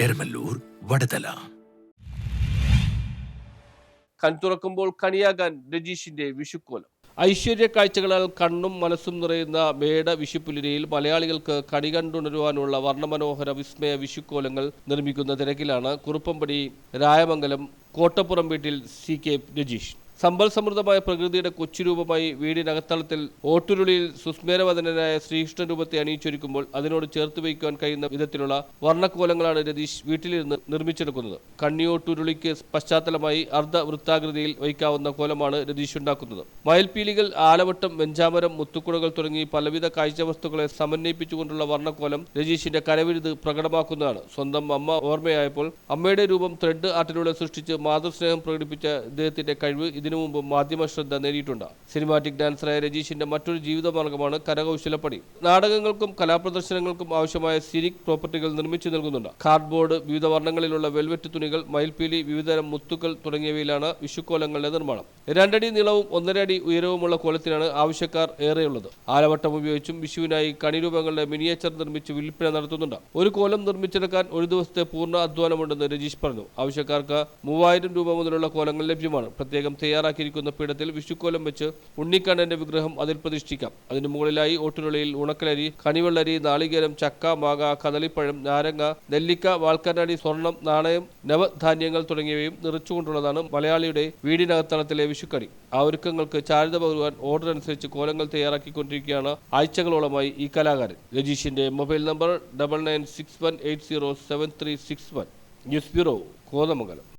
എരമല്ലൂർ വടതല കൺതുറക്കുമ്പോൾ കണിയാകാൻ രജീഷിന്റെ വിഷുക്കോലം. ഐശ്വര്യ കാഴ്ചകളാൽ കണ്ണും മനസ്സും നിറയുന്ന മേട വിഷുപ്പുലിരയിൽ മലയാളികൾക്ക് കണി കണ്ടുണരുവാനുള്ള വർണമനോഹര വിസ്മയ വിഷുക്കോലങ്ങൾ നിർമ്മിക്കുന്ന തിരക്കിലാണ് കുറുപ്പമ്പടി രായമംഗലം കോട്ടപ്പുറം വീട്ടിൽ സി കെ രജീഷ്. സമ്പൽ സമൃദ്ധമായ പ്രകൃതിയുടെ കൊച്ചുരൂപമായി വീടിനകത്തളത്തിൽ ഓട്ടുരുളിയിൽ സുസ്മേരവദനായ ശ്രീകൃഷ്ണ രൂപത്തെ അണിയിച്ചൊരുക്കുമ്പോൾ അതിനോട് ചേർത്ത് വയ്ക്കുവാൻ കഴിയുന്ന വിധത്തിലുള്ള വർണക്കോലങ്ങളാണ് രതീഷ് വീട്ടിലിരുന്ന് നിർമ്മിച്ചെടുക്കുന്നത്. കണ്ണിയോട്ടുരുളിക്ക് പശ്ചാത്തലമായി അർദ്ധ വൃത്താകൃതിയിൽ വയ്ക്കാവുന്ന കോലമാണ് രതീഷ് ഉണ്ടാക്കുന്നത്. മയിൽപീലികൾ ആലവട്ടം വെഞ്ചാമരം മുത്തുക്കുടകൾ തുടങ്ങി പലവിധ കാഴ്ചവസ്തുക്കളെ സമന്വയിപ്പിച്ചുകൊണ്ടുള്ള വർണക്കോലം രതീഷിന്റെ കരവിരുത് പ്രകടമാക്കുന്നതാണ്. സ്വന്തം അമ്മ ഓർമ്മയായപ്പോൾ അമ്മയുടെ രൂപം ത്രെഡ് ആർട്ടിലൂടെ സൃഷ്ടിച്ച് മാതൃസ്നേഹം പ്രകടിപ്പിച്ച ഇദ്ദേഹത്തിന്റെ കഴിവ് ഇതിനു മുമ്പ് മാധ്യമ ശ്രദ്ധ നേടിയിട്ടുണ്ട്. സിനിമാറ്റിക് ഡാൻസറായ രജീഷിന്റെ മറ്റൊരു ജീവിതമാർഗമാണ് കരകൗശലപ്പണി. നാടകങ്ങൾക്കും കലാപ്രദർശനങ്ങൾക്കും ആവശ്യമായ സിനിക് പ്രോപ്പർട്ടികൾ നിർമ്മിച്ചു നൽകുന്നുണ്ട്. കാർഡ്ബോർഡ് വിവിധ വർണങ്ങളിലുള്ള വെൽവെറ്റ് തുണികൾ മയിൽപ്പീലി വിവിധതരം മുത്തുകൾ തുടങ്ങിയവയിലാണ് വിഷുക്കോലങ്ങളുടെ നിർമ്മാണം. രണ്ടടി നീളവും ഒന്നര അടി ഉയരവുമുള്ള കോലത്തിനാണ് ആവശ്യക്കാർ ഏറെയുള്ളത്. ആലവട്ടം ഉപയോഗിച്ചും വിഷുവിനായി കണിരൂപങ്ങളുടെ മിനിയേച്ചർ നിർമ്മിച്ച് വിൽപ്പന നടത്തുന്നുണ്ട്. ഒരു കോലം നിർമ്മിച്ചെടുക്കാൻ ഒരു ദിവസത്തെ പൂർണ അധ്വാനമുണ്ടെന്ന് രജീഷ് പറഞ്ഞു. ആവശ്യക്കാർക്ക് മൂവായിരം രൂപ മുതലുള്ള കോലങ്ങൾ ലഭ്യമാണ്. പ്രത്യേകം തയ്യാറാക്കിയിരിക്കുന്ന പീഠത്തിൽ വിഷുക്കോലം വെച്ച് ഉണ്ണിക്കണ്ണന്റെ വിഗ്രഹം അതിൽ പ്രതിഷ്ഠിക്കാം. അതിനു മുകളിലായി ഓട്ടുരുളിയിൽ ഉണക്കലരി കണിവെള്ളരി നാളികേരം ചക്ക മാങ്ങ കദളിപ്പഴം നാരങ്ങ നെല്ലിക്ക വാൾക്കനാടി സ്വർണം നാണയം നവധാന്യങ്ങൾ തുടങ്ങിയവയും നിറച്ചുകൊണ്ടുള്ളതാണ് മലയാളിയുടെ വീടിനകത്തളത്തിലെ വിഷുക്കണി. ആ ഒരുക്കങ്ങൾക്ക് ചാരിത പകരുവാൻ ഓർഡർ അനുസരിച്ച് കോലങ്ങൾ തയ്യാറാക്കിക്കൊണ്ടിരിക്കുകയാണ് ആഴ്ചകളോളമായി ഈ കലാകാരൻ. രജീഷിന്റെ mobile number double nine six one eight zero seven three six one. News bureau Kothamangalam.